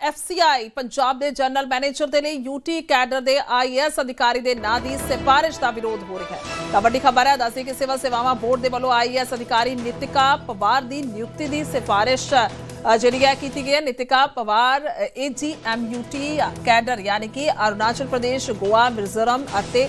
FCI Punjab ਦੇ general manager ਦੇ ਲਈ ਯੂਟੀ ਕੈਡਰ ਦੇ ਆਈਐਸ ਅਧਿਕਾਰੀ ਦੇ ਨਾਂ ਦੀ ਸਿਫਾਰਿਸ਼ ਦਾ ਵਿਰੋਧ ਹੋ ਰਿਹਾ ਹੈ। ਤਾਂ ਵੱਡੀ ਖਬਰ ਹੈ ਦੱਸੀ ਕਿ ਸਿਵਲ ਸੇਵਾਵਾਂ ਬੋਰਡ ਦੇ ਵੱਲੋਂ ਆਈਐਸ ਅਧਿਕਾਰੀ ਨਿਤਿਕਾ ਪਵਾਰ ਦੀ ਨਿਯੁਕਤੀ ਦੀ ਸਿਫਾਰਿਸ਼ ਅ, ਜਿਹੜੀ ਹੈ ਕੀਤੀ ਗਈ ਹੈ। ਨਿਤਿਕਾ ਪਵਾਰ ਏਜੀਐਮਯੂਟੀ ਕੈਡਰ ਯਾਨੀ ਕਿ ਅਰੁਣਾਚਲ ਪ੍ਰਦੇਸ਼ ਗੋਆ ਮਿਜ਼ੋਰਮ ਅਤੇ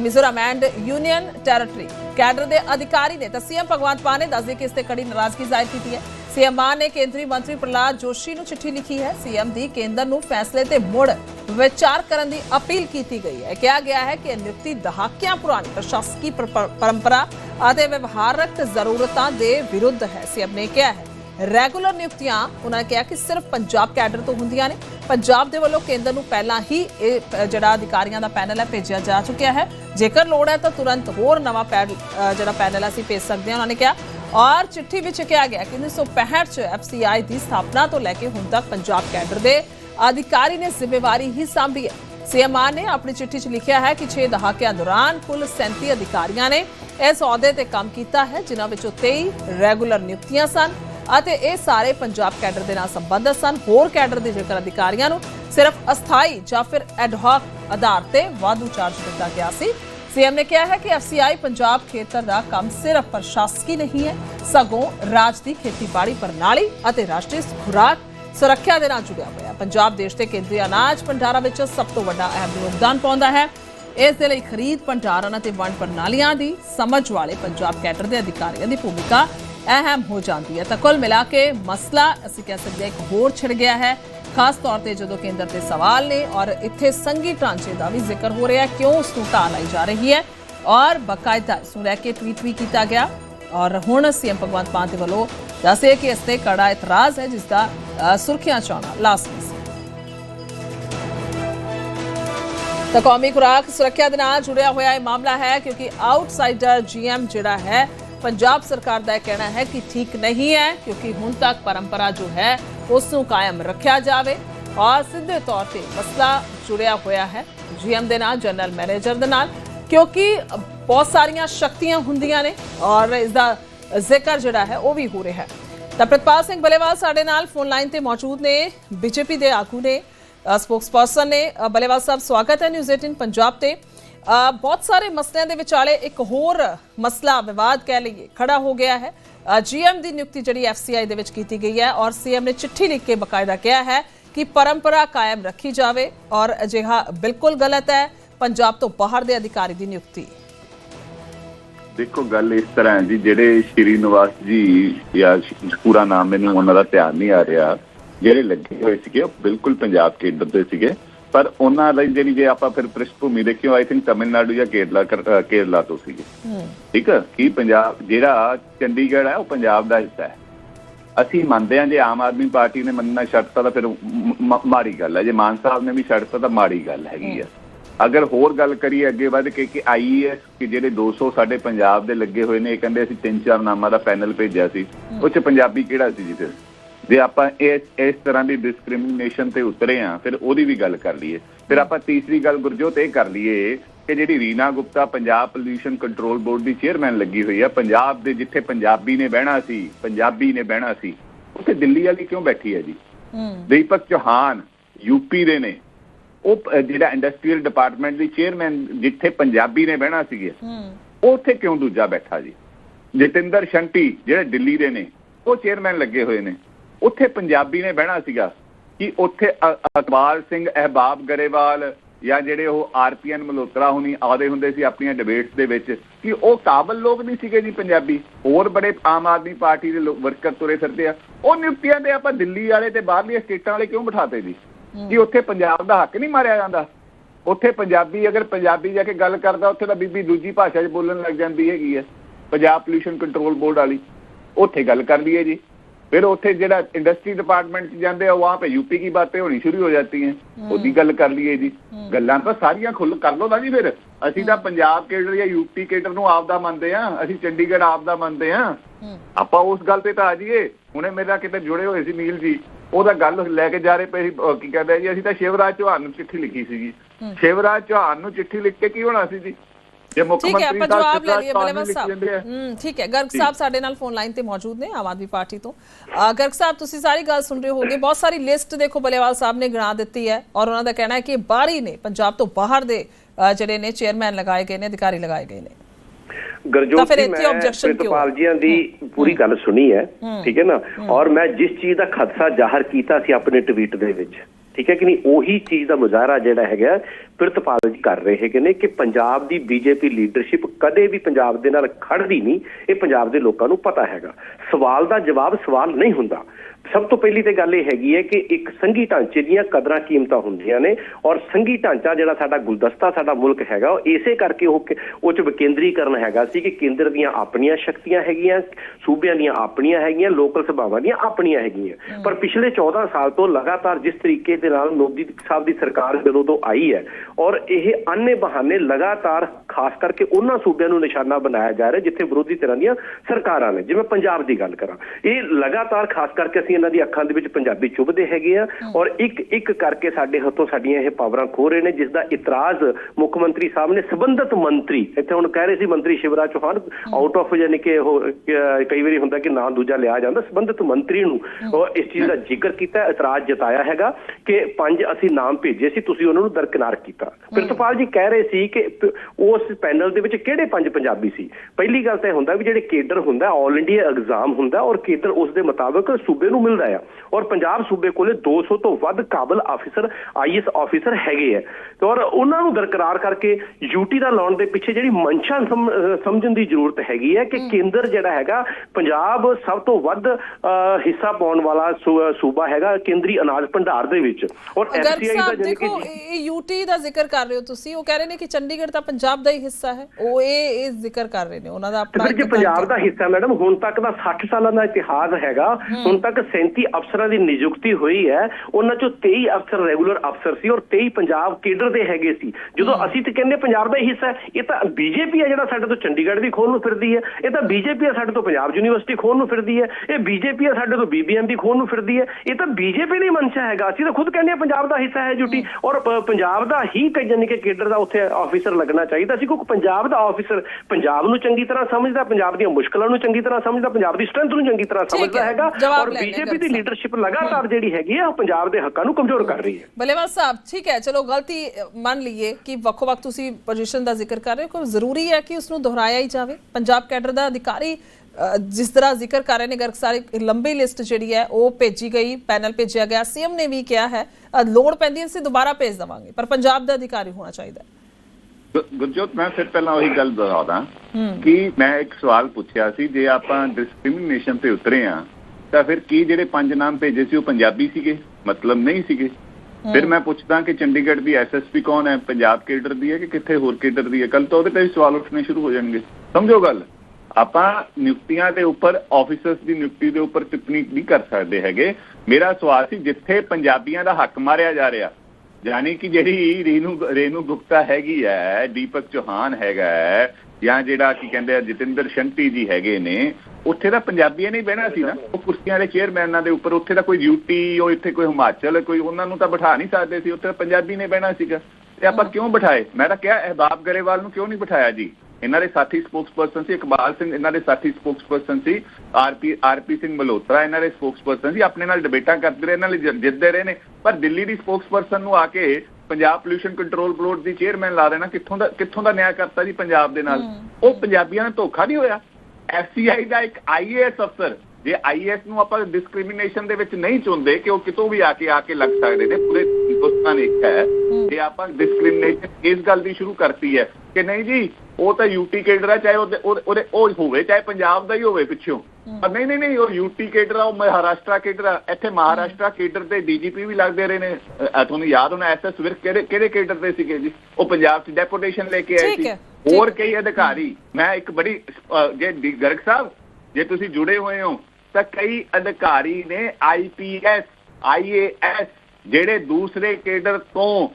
Mizoram and union territory cadre ਦੇ ਅਧਿਕਾਰੀ ਨੇ ਤਾਂ ਸੀਐਮ ਭਗਵੰਤ ਮਾਨ ਨੇ ਦੱਸਦੇ ਕਿ ਇਸ ਤੇ ਕੜੀ ਨਾਰਾਜ਼ਗੀ ਜ਼ਾਹਿਰ ਕੀਤੀ ਹੈ। ਸੀਐਮ ਮਾਨ ਨੇ ਕੇਂਦਰੀ ਮੰਤਰੀ ਪ੍ਰਹਲਾਦ ਜੋਸ਼ੀ ਨੂੰ ਚਿੱਠੀ ਲਿਖੀ ਹੈ। ਸੀਐਮ ਦੀ ਕੇਂਦਰ ਨੂੰ ਫੈਸਲੇ ਤੇ ਮੁੜ ਵਿਚਾਰ ਕਰਨ ਦੀ ਅਪੀਲ ਕੀਤੀ ਗਈ ਹੈ। ਕਿਹਾ ਗਿਆ ਹੈ ਕਿ ਨਿਯੁਕਤੀ ਦਹਾਕਿਆਂ ਪੁਰਾਣੀ ਪ੍ਰਸ਼ਾਸਕੀ ਪਰੰਪਰਾ ਅਤੇ ਵਿਵਹਾਰਕ ਜ਼ਰੂਰਤਾਂ ਦੇ ਵਿਰੁੱਧ ਹੈ। ਸੀਐਮ ਨੇ ਕਿਹਾ ਹੈ, ਰੈਗੂਲਰ ਨਿਯੁਕਤੀਆਂ ਉਹਨਾਂ ਨੇ ਕਿਹਾ ਕਿ ਸਿਰਫ ਪੰਜਾਬ ਕੈਡਰ ਤੋਂ ਹੁੰਦੀਆਂ ਨੇ। ਪੰਜਾਬ ਦੇ ਵੱਲੋਂ ਕੇਂਦਰ ਨੂੰ ਪਹਿਲਾਂ ਹੀ ਇਹ ਜਿਹੜਾ ਅਧਿਕਾਰੀਆਂ ਦਾ ਪੈਨਲ ਹੈ, ਭੇਜਿਆ ਜਾ ਚੁੱਕਿਆ ਹੈ। ਜੇਕਰ ਲੋੜ ਹੈ ਤਾਂ ਤੁਰੰਤ ਹੋਰ ਨਵਾਂ ਪੈਡ- ਜਿਹੜਾ ਪੈਨਲ ਅਸੀਂ ਭੇਜ ਸਕਦੇ ਹਾਂ। ਉਹਨਾਂ ਨੇ ਕਿਹਾ ਔਰ ਚਿੱਠੀ ਵਿੱਚ ਕਿਹਾ ਗਿਆ ਕਿ 1965 ਚ ਐਫਸੀਆਈ ਦੀ ਸਥਾਪਨਾ ਤੋਂ ਲੈ ਕੇ ਹੁਣ ਤੱਕ ਪੰਜਾਬ ਕੈਡਰ ਦੇ ਅਧਿਕਾਰੀ ਨੇ ਜ਼ਿੰਮੇਵਾਰੀ ਹੀ ਸੰਭੀ ਹੈ। ਸੀਐਮ ਨੇ ਆਪਣੀ ਚਿੱਠੀ 'ਚ ਲਿਖਿਆ ਹੈ ਕਿ 6 ਦਹਾਕਿਆਂ ਦੌਰਾਨ ਕੁੱਲ 37 ਅਧਿਕਾਰੀਆਂ ਨੇ ਇਸ ਅਹੁਦੇ ਤੇ ਕੰਮ ਕੀਤਾ ਹੈ, ਜਿਨ੍ਹਾਂ ਵਿੱਚੋਂ 23 ਰੈਗੂਲਰ ਨਿਯੁਕਤੀਆਂ ਸਨ ਅਤੇ ਇਹ ਸਾਰੇ ਪੰਜਾਬ ਕੈਡਰ ਦੇ ਨਾਲ ਸੰਬੰਧਿਤ ਸਨ। ਹੋਰ ਕੈਡਰ ਦੇ ਜੇਕਰ ਅਧਿਕਾਰੀਆਂ ਨੂੰ ਸਿਰਫ ਅਸਥਾਈ ਜਾਂ ਫਿਰ ਐਡਹੌਕ ਆਧਾਰ ਤੇ ਵਾਧੂ ਚਾਰਜ ਦਿੱਤਾ ਗਿਆ ਸੀ ਸੀਐਮ ਨੇ ਕਿਹਾ ਹੈ ਕਿ ਐਫਸੀਆਈ ਪੰਜਾਬ ਖੇਤਰ ਦਾ ਕੰਮ ਸਿਰਫ ਪ੍ਰਸ਼ਾਸਕੀ ਨਹੀਂ ਹੈ, ਸਗੋਂ ਰਾਜ ਦੀ ਖੇਤੀਬਾੜੀ ਪ੍ਰਣਾਲੀ ਅਤੇ ਰਾਸ਼ਟਰੀ ਖੁਰਾਕ ਸੁਰੱਖਿਆ ਦੇ ਨਾਲ ਜੁੜਿਆ ਹੋਇਆ ਪੰਜਾਬ ਦੇਸ਼ ਦੇ ਕੇਂਦਰੀ ਅਨਾਜ ਭੰਡਾਰਾਂ ਵਿੱਚ ਸਭ ਤੋਂ ਵੱਡਾ ਅਹਿਮ ਯੋਗਦਾਨ ਪਾਉਂਦਾ ਹੈ। ਇਸ ਦੇ ਲਈ ਖਰੀਦ ਭੰਡਾਰਨ ਅਤੇ ਵੰਡ ਪ੍ਰਣਾਲੀਆਂ ਦੀ ਸਮਝ ਵਾਲੇ ਪੰਜਾਬ ਕੈਡਰ ਦੇ ਅਧਿਕਾਰੀਆਂ ਦੀ ਭੂਮਿਕਾ ਅਹਿਮ ਹੋ ਜਾਂਦੀ ਹੈ। ਤਾਂ ਕੁੱਲ ਮਿਲਾ ਕੇ ਮਸਲਾ, ਅਸੀਂ ਕਹਿ ਸਕਦੇ ਹਾਂ, ਇੱਕ ਹੋਰ ਛਿੜ ਗਿਆ ਹੈ। ਖਾਸ ਤੌਰ ਤੇ ਜਦੋਂ ਕੇਂਦਰ ਤੇ ਸਵਾਲ ਨੇ ਔਰ ਇੱਥੇ ਸੰਗੀ ਢਾਂਚੇ ਦਾ ਵੀ ਜ਼ਿਕਰ ਹੋ ਰਿਹਾ ਕਿਉਂ ਉਸ ਨੂੰ ਢਾਹ ਲਾਈ ਜਾ ਰਹੀ ਹੈ ਔਰ ਬਕਾਇਦਾ ਇਸ ਨੂੰ ਲੈ ਕੇ ਟਵੀਟ ਵੀ ਕੀਤਾ ਗਿਆ। ਔਰ ਹੁਣ ਸੀਐਮ ਭਗਵੰਤ ਮਾਨ ਦੇ ਵੱਲੋਂ ਦੱਸਿਆ ਕਿ ਇਸ ਤੇ ਕੜਾ ਇਤਰਾਜ਼ ਹੈ, ਜਿਸ ਦਾ ਸੁਰਖੀਆਂ ਚਾਉਣਾ ਲਾਜ਼ਮੀ ਸੀ। ਤਾਂ ਕੌਮੀ ਖੁਰਾਕ ਸੁਰੱਖਿਆ ਦੇ ਨਾਲ ਜੁੜਿਆ ਹੋਇਆ ਇਹ ਮਾਮਲਾ ਹੈ, ਕਿਉਂਕਿ ਆਊਟਸਾਈਡਰ ਜੀਐਮ ਜਿਹੜਾ ਹੈ, ਪੰਜਾਬ ਸਰਕਾਰ ਦਾ ਇਹ ਕਹਿਣਾ ਹੈ ਕਿ ਠੀਕ ਨਹੀਂ ਹੈ, ਕਿਉਂਕਿ ਹੁਣ ਤੱਕ ਪਰੰਪਰਾ ਜੋ ਹੈ ਉਸ ਨੂੰ ਕਾਇਮ ਰੱਖਿਆ ਜਾਵੇ। ਔਰ ਸਿੱਧੇ ਤੌਰ ਤੇ ਮਸਲਾ ਜੁੜਿਆ ਹੋਇਆ ਹੈ ਜੀਐਮ ਦੇ ਨਾਲ ਜਨਰਲ ਮੈਨੇਜਰ ਦੇ ਨਾਲ ਕਿਉਂਕਿ ਬਹੁਤ ਸਾਰੀਆਂ ਸ਼ਕਤੀਆਂ ਹੁੰਦੀਆਂ ਨੇ ਔਰ ਇਸ ਦਾ ਜ਼ਿਕਰ ਜਿਹੜਾ ਹੈ ਉਹ ਵੀ ਹੋ ਰਿਹਾ ਹੈ। ਤਾਂ ਪ੍ਰਤਪਾਲ ਸਿੰਘ ਬਲੇਵਾਲ ਸਾਡੇ ਨਾਲ ਫੋਨ ਲਾਈਨ ਤੇ ਮੌਜੂਦ ਨੇ। ਬੀਜੇਪੀ ਦੇ ਆਗੂ ਨੇ ਸਪੋਕਸਪਰਸਨ ਨੇ। ਅ, ਬਲੇਵਾਲ ਸਾਹਿਬ ਸਵਾਗਤ ਹੈ ਨਿਊਜ਼ 18 ਪੰਜਾਬ ਤੇ। ਬਹੁਤ ਸਾਰੇ ਮਸਲਿਆਂ ਦੇ ਵਿਚਾਲੇ ਇੱਕ ਹੋਰ ਮਸਲਾ ਵਿਵਾਦ ਕਹਿ ਲਈਏ ਖੜਾ ਹੋ ਗਿਆ ਹੈ। ਜੀਐਮ ਦੀ ਨਿਯੁਕਤੀ ਜਿਹੜੀ ਐਫਸੀਆਈ ਦੇ ਵਿੱਚ ਕੀਤੀ ਗਈ ਹੈ ਔਰ ਸੀਐਮ ਨੇ ਚਿੱਠੀ ਲਿਖ ਕੇ ਬਕਾਇਦਾ ਕਿਹਾ ਹੈ ਕਿ ਪਰੰਪਰਾ ਕਾਇਮ ਰੱਖੀ ਜਾਵੇ ਔਰ ਅਜਿਹਾ ਬਿਲਕੁਲ ਗਲਤ ਹੈ। ਪੰਜਾਬ ਤੋਂ ਬਾਹਰ ਦੇ ਅਧਿਕਾਰੀ ਦੀ ਨਿਯੁਕਤੀ। ਦੇਖੋ, ਗੱਲ ਇਸ ਤਰ੍ਹਾਂ ਹੈ ਜੀ, ਜਿਹੜੇ ਸ਼੍ਰੀ ਨਿਵਾਸ ਜੀ ਜਾਂ ਪੂਰਾ ਨਾਮ ਮੈਨੂੰ ਉਹਨਾਂ ਦਾ ਧਿਆਨ ਨਹੀਂ ਆ ਰਿਹਾ। ਜਿਹੜੇ ਲੱਗੇ ਹੋਏ ਸੀਗੇ, ਉਹ ਬਿਲਕੁਲ ਪੰਜਾਬ ਕੇਂਦਰ ਦੇ ਸੀਗੇ। ਪਰ ਉਹਨਾਂ ਦੀ ਜਿਹੜੀ ਜੇ ਆਪਾਂ ਫਿਰ ਪ੍ਰਿਸ਼ਭੂਮੀ ਦੇਖਿਓ ਆਈ ਥਿੰਕ ਤਮਿਲਨਾਡੂ ਜਾਂ ਕੇਰਲਾ ਕੇਰਲਾ ਤੋਂ ਸੀਗੇ। ਠੀਕ ਹੈ ਕੀ ਪੰਜਾਬ ਜਿਹੜਾ ਚੰਡੀਗੜ੍ਹ ਹੈ ਉਹ ਪੰਜਾਬ ਦਾ ਹਿੱਸਾ ਹੈ। ਅਸੀਂ ਮੰਨਦੇ ਹਾਂ ਜੇ ਆਮ ਆਦਮੀ ਪਾਰਟੀ ਨੇ ਮੰਨਣਾ ਛੱਡਤਾ ਤਾਂ ਫਿਰ ਮਾੜੀ ਗੱਲ ਹੈ। ਜੇ ਮਾਨ ਸਾਹਿਬ ਨੇ ਵੀ ਛੱਡਤਾ ਤਾਂ ਮਾੜੀ ਗੱਲ ਹੈਗੀ ਆ। ਅਗਰ ਹੋਰ ਗੱਲ ਕਰੀਏ ਅੱਗੇ ਵੱਧ ਕੇ ਕਿ ਆਈਏਐਸ ਕਿ ਜਿਹੜੇ 200 ਸਾਡੇ ਪੰਜਾਬ ਦੇ ਲੱਗੇ ਹੋਏ ਨੇ ਇਹ ਕਹਿੰਦੇ ਅਸੀਂ ਤਿੰਨ ਚਾਰ ਨਾਮਾਂ ਦਾ ਪੈਨਲ ਭੇਜਿਆ ਸੀ। ਉਹ ਚ ਪੰਜਾਬੀ ਕਿਹੜਾ ਸੀ ਜੀ ਫਿਰ? ਜੇ ਆਪਾਂ ਇਸ ਇਸ ਤਰ੍ਹਾਂ ਦੀ ਡਿਸਕ੍ਰਿਮੀਨੇਸ਼ਨ ਤੇ ਉਤਰੇ ਆ ਫਿਰ ਉਹਦੀ ਵੀ ਗੱਲ ਕਰ ਲਈਏ। ਫਿਰ ਆਪਾਂ ਤੀਸਰੀ ਗੱਲ ਗੁਰਜੋਤ ਇਹ ਕਰ ਲਈਏ ਕਿ ਜਿਹੜੀ Reena Gupta Punjab pollution control board ਦੀ ਚੇਅਰਮੈਨ ਲੱਗੀ ਹੋਈ ਆ ਪੰਜਾਬ ਦੇ ਜਿੱਥੇ ਪੰਜਾਬੀ ਨੇ ਬਹਿਣਾ ਸੀ ਪੰਜਾਬੀ ਨੇ ਬਹਿਣਾ ਸੀ ਉੱਥੇ ਦਿੱਲੀ ਵਾਲੀ ਕਿਉਂ ਬੈਠੀ ਹੈ ਜੀ? ਦੀਪਕ ਚੌਹਾਨ ਯੂਪੀ ਦੇ ਨੇ। ਉਹ ਜਿਹੜਾ ਇੰਡਸਟਰੀਅਲ ਡਿਪਾਰਟਮੈਂਟ ਦੀ ਚੇਅਰਮੈਨ ਜਿੱਥੇ ਪੰਜਾਬੀ ਨੇ ਬਹਿਣਾ ਸੀਗੇ ਉਹ ਉੱਥੇ ਕਿਉਂ ਦੂਜਾ ਬੈਠਾ ਜੀ? ਜਤਿੰਦਰ ਸ਼ੰਟੀ ਜਿਹੜੇ ਦਿੱਲੀ ਦੇ ਨੇ ਉਹ ਚੇਅਰਮੈਨ ਲੱਗੇ ਹੋਏ ਨੇ। ਉੱਥੇ ਪੰਜਾਬੀ ਨੇ ਬਹਿਣਾ ਸੀਗਾ ਕਿ ਉੱਥੇ ਅ- ਅਕਬਾਲ ਸਿੰਘ ਅਹਿਬਾਬ ਗਰੇਵਾਲ ਜਾਂ ਜਿਹੜੇ ਉਹ ਆਰਪੀਐਨ ਮਲੋਤਰਾ ਹੁਣੀ ਆਉਂਦੇ ਹੁੰਦੇ ਸੀ ਆਪਣੀਆਂ ਡਿਬੇਟਸ ਦੇ ਵਿੱਚ ਕਿ ਉਹ ਕਾਬਲ ਲੋਕ ਨਹੀਂ ਸੀਗੇ ਜੀ ਪੰਜਾਬੀ। ਹੋਰ ਬੜੇ ਆਮ ਆਦਮੀ ਪਾਰਟੀ ਦੇ ਵਰਕਰ ਤੁਰੇ ਫਿਰਦੇ ਆ। ਉਹ ਨਿਯੁਕਤੀਆਂ ਦੇ ਆਪਾਂ ਦਿੱਲੀ ਵਾਲੇ ਤੇ ਬਾਹਰਲੀਆਂ ਸਟੇਟਾਂ ਵਾਲੇ ਕਿਉਂ ਬਿਠਾਤੇ ਜੀ? ਕਿ ਉੱਥੇ ਪੰਜਾਬ ਦਾ ਹੱਕ ਨਹੀਂ ਮਾਰਿਆ ਜਾਂਦਾ। ਉੱਥੇ ਪੰਜਾਬੀ ਅਗਰ ਪੰਜਾਬੀ ਜਾ ਕੇ ਗੱਲ ਕਰਦਾ ਉੱਥੇ ਤਾਂ ਬੀਬੀ ਦੂਜੀ ਭਾਸ਼ਾ 'ਚ ਬੋਲਣ ਲੱਗ ਜਾਂਦੀ ਹੈਗੀ ਹੈ। ਪੰਜਾਬ ਪੋਲਿਊਸ਼ਨ ਕੰਟਰੋਲ ਬੋਰਡ ਵਾਲੀ। ਉੱਥੇ ਗੱਲ ਕਰ ਲਈਏ ਜੀ। ਫਿਰ ਉੱਥੇ ਜਿਹੜਾ ਇੰਡਸਟਰੀ ਡਿਪਾਰਟਮੈਂਟ 'ਚ ਜਾਂਦੇ ਆ ਵਹਾਂ ਪੇ ਯੂਪੀ ਕੀ ਬਾतें ਹੋਣੀ ਸ਼ੁਰੂ ਹੋ ਜਾਂਦੀ ਹੈ। ਉਹਦੀ ਗੱਲ ਕਰ ਲਈਏ ਜੀ। ਗੱਲਾਂ ਤਾਂ ਸਾਰੀਆਂ ਖੁੱਲ ਕਰ ਲਓ ਨਾ ਜੀ ਫਿਰ। ਅਸੀਂ ਤਾਂ ਪੰਜਾਬ ਕੇਡਰ ਜਾਂ ਯੂਪੀ ਕੇਡਰ ਨੂੰ ਆਪ ਦਾ ਮੰਨਦੇ ਆ ਅਸੀਂ ਚੰਡੀਗੜ੍ਹ ਆਪ ਦਾ ਮੰਨਦੇ ਆ ਆਪਾਂ ਉਸ ਗੱਲ ਤੇ ਤਾਂ ਆ ਜਾਈਏ। ਹੁਣੇ ਮੇਰਾ ਕਿਤੇ ਜੁੜੇ ਹੋਏ ਸੀ ਨੀਲ ਜੀ ਉਹਦਾ ਗੱਲ ਲੈ ਕੇ ਜਾ ਰਹੇ ਪਏ ਕੀ ਕਹਿੰਦੇ ਜੀ ਅਸੀਂ ਤਾਂ ਸ਼ਿਵਰਾਜ ਚੌਹਾਨ ਨੂੰ ਚਿੱਠੀ ਲਿਖੀ ਸੀਗੀ। ਸ਼ਿਵਰਾਜ ਚੌਹਾਨ ਨੂੰ ਚਿੱਠੀ ਲਿਖ ਕੇ ਕੀ ਹੋਣਾ ਸੀ ਜੀ? ਜੇ ਮੁੱਖ ਮੰਤਰੀ ਸਾਹਿਬ ਜਵਾਬ ਲੈ ਲਈਏ ਲਿਖ ਸਾਹਿਬ। ਹੂੰ ਠੀਕ ਹੈ ਗਰਗ ਸਾਹਿਬ ਸਾਡੇ ਨਾਲ ਫੋਨ ਲਾਈਨ ਤੇ ਮੌਜੂਦ ਨੇ ਆਮ ਆਦਮੀ ਪਾਰਟੀ ਤੋਂ। ਗਰਗ ਸਾਹਿਬ ਤੁਸੀਂ ਸਾਰੀ ਗੱਲ ਸੁਣ ਰਹੇ ਹੋਗੇ ਬਹੁਤ ਸਾਰੀ ਲਿਸਟ ਦੇਖੋ ਬਲੇਵਾਲ ਸਾਹਿਬ ਨੇ ਗਿਣਾ ਦਿੱਤੀ ਹੈ ਔਰ ਉਹਨਾਂ ਦਾ ਕਹਿਣਾ ਹੈ ਕਿ ਬਾਹਰੀ ਨੇ ਪੰਜਾਬ ਤੋਂ ਬਾਹਰ ਦੇ ਜਿਹੜੇ ਨੇ ਚੇਅਰਮੈਨ ਲਗਾਏ ਗਏ ਨੇ ਅਧਿਕਾਰੀ ਲਗਾਏ ਗਏ ਨੇ। ਗਰਜੋਤ ਜੀ ਮੈਂ? ਪ੍ਰਿਤਪਾਲ ਜੀਆਂ ਦੀ ਪੂਰੀ ਗੱਲ ਸੁਣੀ ਹੈ ਠੀਕ ਹੈ ਨਾ? ਔਰ ਮੈਂ ਜਿਸ ਚੀਜ਼ ਦਾ ਖਦਸ਼ਾ ਜ਼ਾਹਰ ਕੀਤਾ ਸੀ ਆਪਣੇ ਟਵੀਟ ਦੇ ਵਿੱਚ ਠੀਕ ਹੈ ਕਿ ਨਹੀਂ? ਉਹੀ ਚੀਜ਼ ਦਾ ਮੁਜ਼ਾਹਰਾ ਜਿਹੜਾ ਹੈਗਾ ਪ੍ਰਿਤਪਾਲ ਜੀ ਕਰ ਰਹੇ ਹੈਗੇ ਨੇ ਕਿ ਪੰਜਾਬ ਦੀ ਬੀਜੇਪੀ ਲੀਡਰਸ਼ਿਪ ਕਦੇ ਵੀ ਪੰਜਾਬ ਦੇ ਨਾਲ ਖੜਦੀ ਨਹੀਂ, ਇਹ ਪੰਜਾਬ ਦੇ ਲੋਕਾਂ ਨੂੰ ਪਤਾ ਹੈਗਾ। ਸਵਾਲ ਦਾ ਜਵਾਬ ਸਵਾਲ ਨਹੀਂ ਹੁੰਦਾ। ਸਭ ਤੋਂ ਪਹਿਲੀ ਤੇ ਗੱਲ ਇਹ ਹੈਗੀ ਹੈ ਕਿ ਇੱਕ ਸੰਘੀ ਢਾਂਚੇ ਦੀਆਂ ਕਦਰਾਂ ਕੀਮਤਾਂ ਹੁੰਦੀਆਂ ਨੇ ਔਰ ਸੰਘੀ ਢਾਂਚਾ ਜਿਹੜਾ ਸਾਡਾ ਗੁਲਦਸਤਾ ਸਾਡਾ ਮੁਲਕ ਹੈਗਾ ਉਹ ਇਸੇ ਕਰਕੇ ਉਹ ਉਹ ਚ ਵਿਕੇਂਦਰੀਕਰਨ ਹੈਗਾ ਸੀ ਕਿ ਕੇਂਦਰ ਦੀਆਂ ਆਪਣੀਆਂ ਸ਼ਕਤੀਆਂ ਹੈਗੀਆਂ ਸੂਬਿਆਂ ਦੀਆਂ ਆਪਣੀਆਂ ਹੈਗੀਆਂ ਲੋਕਲ ਸਭਾਵਾਂ ਦੀਆਂ ਆਪਣੀਆਂ ਹੈਗੀਆਂ। ਪਰ ਪਿਛਲੇ 14 ਸਾਲ ਤੋਂ ਲਗਾਤਾਰ ਜਿਸ ਤਰੀਕੇ ਦੇ ਨਾਲ ਮੋਦੀ ਸਾਹਿਬ ਦੀ ਸਰਕਾਰ ਜਦੋਂ ਤੋਂ ਆਈ ਹੈ ਔਰ ਇਹ ਅੰਨੇ ਬਹਾਨੇ ਲਗਾਤਾਰ ਖਾਸ ਕਰਕੇ ਉਹਨਾਂ ਸੂਬਿਆਂ ਨੂੰ ਨਿਸ਼ਾਨਾ ਬਣਾਇਆ ਜਾ ਰਿਹਾ ਜਿੱਥੇ ਵਿਰੋਧੀ ਤਰ੍ਹਾਂ ਦੀਆਂ ਸਰਕਾਰਾਂ ਨੇ। ਜਿਵੇਂ ਪੰਜਾਬ ਦੀ ਗੱਲ ਕਰਾਂ ਇਹ ਲਗਾਤਾਰ ਖਾਸ ਕਰਕੇ ਅਸੀਂ ਇਹਨਾਂ ਦੀ ਅੱਖਾਂ ਦੇ ਵਿੱਚ ਪੰਜਾਬੀ ਚੁਭਦੇ ਹੈਗੇ ਆ ਔਰ ਇੱਕ ਇੱਕ ਕਰਕੇ ਸਾਡੇ ਹੱਥੋਂ ਸਾਡੀਆਂ ਇਹ ਪਾਵਰਾਂ ਖੋ ਰਹੇ ਨੇ ਜਿਸ ਦਾ ਇਤਰਾਜ਼ ਮੁੱਖ ਮੰਤਰੀ ਸਾਹਿਬ ਨੇ ਸੰਬੰਧਤ ਮੰਤਰੀ ਇੱਥੇ ਹੁਣ ਕਹਿ ਰਹੇ ਸੀ ਮੰਤਰੀ ਸ਼ਿਵਰਾਜ ਚੌਹਾਨ ਆਊਟ ਆਫ ਯਾਨੀ ਕਿ ਉਹ ਕਈ ਵਾਰੀ ਹੁੰਦਾ ਕਿ ਨਾਂ ਦੂਜਾ ਲਿਆ ਜਾਂਦਾ ਸੰਬੰਧਤ ਮੰਤਰੀ ਨੂੰ ਉਹ ਇਸ ਚੀਜ਼ ਦਾ ਜ਼ਿਕਰ ਕੀਤਾ ਇਤਰਾਜ਼ ਜਤਾਇਆ ਹੈਗਾ ਕਿ ਪੰਜ ਅਸੀਂ ਨਾਮ ਭੇਜੇ ਸੀ ਤੁਸੀਂ ਉਹਨਾਂ ਨੂੰ ਦਰਕਿਨਾਰ ਕੀਤਾ। ਪ੍ਰਿਤਪਾਲ ਜੀ ਕਹਿ ਰਹੇ ਸੀ ਕਿ ਉਸ ਪੈਨਲ ਦੇ ਵਿੱਚ ਕਿਹੜੇ ਪੰਜ ਪੰਜਾਬੀ ਸੀ? ਪਹਿਲੀ ਗੱਲ ਤਾਂ ਇਹ ਹੁੰਦਾ ਵੀ ਜਿਹੜੇ ਕੇਡਰ ਹੁੰਦਾ ਆਲ ਇੰਡੀਆ ਐਗਜ਼ਾਮ ਹੁੰਦਾ ਔਰ ਕੇਡਰ ਉਸ ਦੇ ਮੁਤਾਬਕ ਸੂਬੇ ਨੂੰ ਮਿਲਦਾ ਆ। ਔਰ ਪੰਜਾਬ ਸੂਬੇ ਕੋਲੇ 200 ਤੋਂ ਵੱਧ ਕਾਬਲ ਆਫੀਸਰ ਆਈਐਸ ਆਫੀਸਰ ਹੈਗੇ ਆ। ਤੇ ਔਰ ਉਹਨਾਂ ਨੂੰ ਦਰਕਰਾਰ ਕਰਕੇ ਯੂਟੀ ਦਾ ਲਾਉਣ ਦੇ ਪਿੱਛੇ ਜਿਹੜੀ ਮਨਸ਼ਾ ਸਮਝਣ ਦੀ ਜ਼ਰੂਰਤ ਹੈਗੀ ਹੈ ਕਿ ਕੇਂਦਰ ਜਿਹੜਾ ਹੈਗਾ ਪੰਜਾਬ ਸਭ ਤੋਂ ਵੱਧ ਹਿੱਸਾ ਪਾਉਣ ਵਾਲਾ ਸੂਬਾ ਹੈਗਾ ਕੇਂਦਰੀ ਅਨਾਜ ਭੰਡਾਰ ਦੇ ਵਿੱਚ। ਔਰ FCI ਦਾ ਜਾਣੀ ਕਿ ਦੇਖੋ ਇਹ ਯੂਟੀ ਦਾ ਜ਼ਿਕਰ ਕਰ ਰਹੇ ਹੋ ਤੁਸੀਂ। ਉਹ ਕਹਿ ਰਹੇ ਨੇ ਕਿ ਚੰਡੀਗੜ੍ਹ ਤਾਂ ਪੰਜਾਬ ਦਾ ਹੀ ਹਿੱਸਾ ਹੈ। ਉਹ ਇਹ ਇਹ ਜ਼ਿਕਰ ਕਰ ਰਹੇ ਨੇ। ਉਹਨਾਂ ਦਾ ਆਪਣਾ ਜੇ ਪੰਜਾਬ ਦਾ ਹਿੱਸਾ ਮੈਡਮ ਹੁਣ ਤੱਕ ਦਾ 60 ਸਾਲਾਂ ਦਾ ਇਤਿਹਾਸ ਹੈਗਾ। ਹੁਣ ਤੱਕ 37 ਅਫਸਰਾਂ ਦੀ ਨਿਯੁਕਤੀ ਹੋਈ ਹੈ। ਉਹਨਾਂ ਚੋਂ 23 ਅਫਸਰ ਰੈਗੂਲਰ ਅਫਸਰ ਸੀ ਔਰ 23 ਪੰਜਾਬ ਕੇਡਰ ਦੇ ਹੈਗੇ ਸੀ। ਜਦੋਂ ਅਸੀਂ ਤੇ ਕਹਿੰਦੇ ਪੰਜਾਬ ਦਾ ਹੀ ਹਿੱਸਾ ਹੈ, ਇਹ ਤਾਂ ਬੀਜੇਪੀ ਹੈ ਜਿਹੜਾ ਸਾਡੇ ਤੋਂ ਚੰਡੀਗੜ੍ਹ ਵੀ ਖੋਹਣ ਨੂੰ ਫਿਰਦੀ ਹੈ। ਇਹ ਤਾਂ ਬੀਜੇਪੀ ਹੈ ਸਾਡੇ ਤੋਂ ਪੰਜਾਬ ਯੂਨੀਵਰਸਿਟੀ ਖੋਹਣ ਨੂੰ ਫਿਰਦੀ ਹੈ। ਇਹ ਬੀਜੇਪੀ ਹੈ ਸਾਡੇ ਤੋਂ ਬੀਬੀਐਮ ਦੀ ਖੋਹਣ ਨੂੰ ਫਿਰਦੀ ਹੈ। ਇਹ ਤਾਂ ਬੀਜੇਪੀ ਨਹੀਂ ਮਨਸ਼ਾ ਹੈਗਾ। ਅਸੀਂ ਤਾਂ ਖੁਦ ਕਹਿੰਦੇ ਹਾਂ ਪੰਜਾਬ ਦਾ ਹਿੱਸਾ ਹੈ ਜੁਟੀ। ਔਰ ਪੰਜਾਬ ਦਾ ਹੀ ਜਾਨੀ ਕਿ ਕੇਡਰ ਦਾ ਉੱਥੇ ਆਫੀਸਰ ਲੱਗਣਾ ਚਾਹੀਦਾ ਸੀ ਕਿਉਂਕਿ ਪੰਜਾਬ ਦਾ ਆਫੀਸਰ ਪੰਜਾਬ ਨੂੰ ਚੰਗੀ ਤਰ੍ਹਾਂ ਸਮਝਦਾ ਪੰਜਾਬ ਦੀਆਂ ਮੁਸ਼ਕਲਾਂ ਨੂੰ ਚੰਗੀ ਤਰ੍ਹਾਂ ਸਮਝਦਾ ਪੰਜਾਬ ਦੀ ਸਟਰੈਂਥ ਨੂੰ ਚੰਗੀ ਤਰ੍ਹਾਂ ਸਮਝਦਾ ਹੈਗਾ। ਔਰ ਲੈਣੇ ਬੀਜੇਪੀ ਦੀ। ਲੀਡਰਸ਼ਿਪ ਲਗਾਤਾਰ ਜਿਹੜੀ ਹੈਗੀ ਹੈ ਉਹ ਪੰਜਾਬ ਦੇ ਹੱਕਾਂ ਨੂੰ ਕਮਜ਼ੋਰ ਕਰ ਰਹੀ ਹੈ। ਬਲੇਵਾਲ ਸਾਹਿਬ ਠੀਕ ਹੈ ਚਲੋ ਗਲਤੀ ਮੰਨ ਲਈਏ ਕਿ ਵੱਖੋ ਵੱਖ ਤੁਸੀਂ ਪੋਜੀਸ਼ਨ ਦਾ ਜ਼ਿਕਰ ਕਰ ਰਹੇ ਹੋ ਕੋਈ ਜ਼ਰੂਰੀ ਹੈ ਕਿ ਉਸ ਨੂੰ ਦੁਹਰਾਇਆ ਹੀ ਜਾਵੇ? ਪੰਜਾਬ ਕੈਡਰ ਦਾ ਅਧਿਕਾਰੀ ਜਿਸ ਤਰ੍ਹਾਂ ਜ਼ਿਕਰ ਕਰ ਰਹੇ ਨੇ ਗਰਗ ਸਾਰੇ ਲੰਬੀ ਲਿਸਟ ਜਿਹੜੀ ਹੈ ਉਹ ਭੇਜੀ ਗਈ ਪੈਨਲ ਭੇਜਿਆ ਗਿਆ। ਸੀਐਮ ਨੇ ਵੀ ਕਿਹਾ ਹੈ ਲੋੜ ਪੈਂਦੀ ਹੈ ਅਸੀਂ ਦੁਬਾਰਾ ਭੇਜ ਦੇਵਾਂਗੇ ਪਰ ਪੰਜਾਬ ਦਾ ਅਧਿਕਾਰੀ ਹੋਣਾ ਚਾਹੀਦਾ ਗੁਰਜੋਤ ਮੈਂ ਫਿਰ ਪਹਿਲਾਂ ਉਹੀ ਗੱਲ ਦੁਹਰਾਉਦਾ ਕਿ ਮੈਂ ਇੱਕ ਸਵਾਲ ਪੁੱਛਿਆ ਸੀ ਜੇ ਆਪਾਂ ਡਿਸਕ੍ਰਿਮੀਨੇਸ਼ਨ ਤੇ ਉਤਰੇ ਆ ਤਾਂ ਫਿਰ ਕੀ ਜਿਹੜੇ ਪੰਜ ਨਾਮ ਭੇਜੇ ਸੀ ਉਹ ਪੰਜਾਬੀ ਸੀਗੇ? ਮਤਲਬ ਨਹੀਂ ਸੀਗੇ। ਫਿਰ ਮੈਂ ਪੁੱਛਦਾ ਕਿ ਚੰਡੀਗੜ੍ਹ ਦੀ ਐਸਐਸਪੀ ਕੌਣ ਹੈ? ਪੰਜਾਬ ਕੇਡਰ ਦੀ ਹੈ ਕਿ ਕਿੱਥੇ ਹੋਰ ਕੇਡਰ ਦੀ ਹੈ? ਕੱਲ ਤੋਂ ਉਹਦੇ ਤੇ ਵੀ ਸਵਾਲ ਉੱਠਣੇ ਸ਼ੁਰੂ ਹੋ ਜਾਣਗੇ। ਸਮਝੋ ਗੱਲ। ਆਪਾਂ ਨਿਯੁਕਤੀਆਂ ਦੇ ਉੱਪਰ ਆਫੀਸਰਸ ਦੀ ਨਿਯੁਕਤੀ ਦੇ ਉੱਪਰ ਟਿੱਪਣੀ ਨਹੀਂ ਕਰ ਸਕਦੇ ਹੈਗੇ। ਮੇਰਾ ਸਵਾਲ ਸੀ ਜਿੱਥੇ ਪੰਜਾਬੀਆਂ ਦਾ ਹੱਕ ਮਾਰਿਆ ਜਾ ਰਿਹਾ ਯਾਨੀ ਕਿ ਜਿਹੜੀ ਰੇਨੂ ਰੇਨੂ ਗੁਪਤਾ ਹੈਗੀ ਹੈ ਦੀਪਕ ਚੌਹਾਨ ਹੈਗਾ ਹੈ ਜਾਂ ਜਿਹੜਾ ਕੀ ਕਹਿੰਦੇ ਆ ਜਤਿੰਦਰ ਸ਼ੰਟੀ ਜੀ ਹੈਗੇ ਨੇ ਉੱਥੇ ਤਾਂ ਪੰਜਾਬੀਆਂ ਨਹੀਂ ਬਹਿਣਾ ਸੀ ਨਾ। ਉਹ ਕੁਰਸੀਆਂ ਦੇ ਚੇਅਰਮੈਨਾਂ ਦੇ ਉੱਪਰ ਉੱਥੇ ਤਾਂ ਕੋਈ ਯੂਟੀ ਉਹ ਇੱਥੇ ਕੋਈ ਹਿਮਾਚਲ ਕੋਈ ਉਹਨਾਂ ਨੂੰ ਤਾਂ ਬਿਠਾ ਨਹੀਂ ਸਕਦੇ ਸੀ ਉੱਥੇ ਪੰਜਾਬੀ ਨੇ ਬਹਿਣਾ ਸੀਗਾ। ਤੇ ਆਪਾਂ ਕਿਉਂ ਬਿਠਾਏ? ਮੈਂ ਤਾਂ ਕਿਹਾ ਅਹਿਬਾਬ ਗਰੇਵਾਲ ਨੂੰ ਕਿਉਂ ਨਹੀਂ ਬਿਠਾਇਆ ਜੀ? ਇਹਨਾਂ ਦੇ ਸਾਥੀ ਸਪੋਕਸਪਰਸਨ ਸੀ ਇਕਬਾਲ ਸਿੰਘ ਇਹਨਾਂ ਦੇ ਸਾਥੀ ਸਪੋਕਸਪਰਸਨ ਸੀ ਆਰਪੀ ਆਰਪੀ ਸਿੰਘ ਮਲਹੋਤਰਾ ਇਹਨਾਂ ਦੇ ਸਪੋਕਸਪਰਸਨ ਸੀ ਆਪਣੇ ਨਾਲ ਡਿਬੇਟਾਂ ਕਰਦੇ ਰਹੇ ਇਹਨਾਂ ਲਈ ਜਿੱਤਦੇ ਰਹੇ ਨੇ। ਪਰ ਦਿੱਲੀ ਦੀ ਸਪੋਕਸਪਰਸਨ ਨੂੰ ਆ ਕੇ ਪੰਜਾਬ ਪੋਲੂਸ਼ਨ ਕੰਟਰੋਲ ਬੋਰਡ ਦੀ ਚੇਅਰਮੈਨ ਲਾ ਦੇਣਾ ਕਿੱਥੋਂ ਦਾ ਕਿੱਥੋਂ ਦਾ ਨਿਆਂ ਕਰਤਾ ਜੀ ਪੰਜਾਬ ਦੇ ਨਾਲ? ਉਹ ਪੰਜਾਬੀਆਂ ਨਾਲ ਧੋਖਾ ਨਹੀਂ ਹੋਇਆ। ਐਫਸੀਆਈ ਦਾ ਇੱਕ ਆਈਏਐਸ ਅਫਸਰ ਜੇ ਆਈਏਐਸ ਨੂੰ ਆਪਾਂ ਡਿਸਕ੍ਰਿਮੀਨੇਸ਼ਨ ਦੇ ਵਿੱਚ ਨਹੀਂ ਚੁਣਦੇ ਕਿ ਉਹ ਕਿਤੋਂ ਵੀ ਆ ਕੇ ਆ ਕੇ ਲੱਗ ਸਕਦੇ ਨੇ ਪੂਰੇ ਹਿੰਦੁਸਤਾਨ ਇੱਕ ਹੈ ਜੇ ਆਪਾਂ ਡਿਸਕ੍ਰਿਮੀਨੇਸ਼ਨ ਇਸ ਗੱਲ ਦੀ ਸ਼ੁਰੂ ਕਰਤੀ ਹੈ ਕਿ ਨਹੀਂ ਜੀ ਉਹ ਤਾਂ ਯੂਟੀ ਕੇਡਰ ਚਾਹੇ ਉਹਦੇ ਉਹ ਹੋਵੇ ਚਾਹੇ ਪੰਜਾਬ ਦਾ ਹੀ ਹੋਵੇ ਪਿੱਛੋਂ। ਪਰ ਨਹੀਂ ਨਹੀਂ ਨਹੀਂ ਉਹ ਯੂਟੀ ਕੇਡਰ ਉਹ ਮਹਾਰਾਸ਼ਟਰ ਕੇਡਰ ਆ ਇੱਥੇ ਮਹਾਰਾਸ਼ਟਰ ਕੇਡਰ ਦੇ ਡੀਜੀਪੀ ਵੀ ਲੱਗਦੇ ਰਹੇ ਨੇ। ਤੁਹਾਨੂੰ ਯਾਦ ਹੋਣਾ ਐਸਐਸ ਵਿਰਕ ਕਿਹੜੇ ਕਿਹੜੇ ਕੇਡਰ ਦੇ ਸੀਗੇ ਜੀ? ਉਹ ਪੰਜਾਬ 'ਚ ਡੈਪੂਟੇਸ਼ਨ ਲੈ ਕੇ ਆਏ ਸੀ। ਹੋਰ ਕਈ ਅਧਿਕਾਰੀ ਮੈਂ ਇੱਕ ਬੜੀ ਜੇ ਗਰਗ ਸਾਹਿਬ ਜੇ ਤੁਸੀਂ ਜੁੜੇ ਹੋਏ ਹੋ ਤਾਂ ਕਈ ਅਧਿਕਾਰੀ ਨੇ ਆਈਪੀਐਸ ਆਈਏਐਸ ਜਿਹੜੇ ਦੂਸਰੇ ਕੇਡਰ ਤੋਂ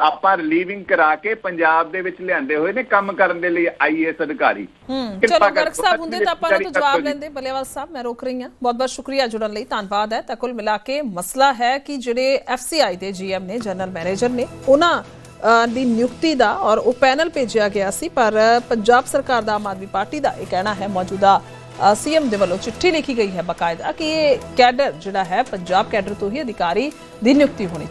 ਆਪਾਂ ਰਿਲੀਵਿੰਗ ਕਰਾ ਕੇ ਪੰਜਾਬ ਦੇ ਵਿੱਚ ਲਿਆਂਦੇ ਹੋਏ ਨੇ ਕੰਮ ਕਰਨ ਦੇ ਲਈ ਆਈਏਐਸ ਅਧਿਕਾਰੀ। ਚਲੋ ਕਰਕੇ ਗਰਗ ਸਾਹਿਬ ਹੁੰਦੇ ਤਾਂ ਆਪਾਂ ਨੂੰ ਜਵਾਬ। ਲੈਂਦੇ। ਬਲੇਵਾਲ ਸਾਹਿਬ ਮੈਂ ਰੋਕ ਰਹੀ ਹਾਂ। ਬਹੁਤ ਬਹੁਤ ਸ਼ੁਕਰੀਆ ਜੁੜਨ ਲਈ ਧੰਨਵਾਦ ਹੈ। ਤਾਂ ਕੁੱਲ ਮਿਲਾ ਕੇ ਮਸਲਾ ਹੈ ਕਿ ਜਿਹੜੇ ਐਫਸੀਆਈ ਦੇ ਜੀਐਮ ਨੇ ਜਨਰਲ ਮੈਨੇਜਰ ਨੇ ਉਹਨਾਂ ਦੀ ਨਿਯੁਕਤੀ ਦਾ ਔਰ ਉਹ ਪੈਨਲ ਭੇਜਿਆ ਗਿਆ ਸੀ ਪਰ ਪੰਜਾਬ ਸਰਕਾਰ ਦਾ ਆਮ ਆਦਮੀ ਪਾਰਟੀ ਦਾ ਇਹ ਕਹਿਣਾ ਹੈ ਮੌਜੂਦਾ ਸੀਐਮ ਦੇ ਵੱਲੋਂ ਚਿੱਠੀ ਲਿਖੀ ਗਈ ਹੈ ਬਕਾਇਦਾ ਕਿ ਇਹ ਕੈਡਰ ਜਿਹੜਾ ਹੈ, ਪੰਜਾਬ ਕੈਡਰ ਤੋਂ ਹੀ ਅਧਿਕਾਰੀ ਦੀ ਨਿਯੁਕਤੀ ਹੋਣੀ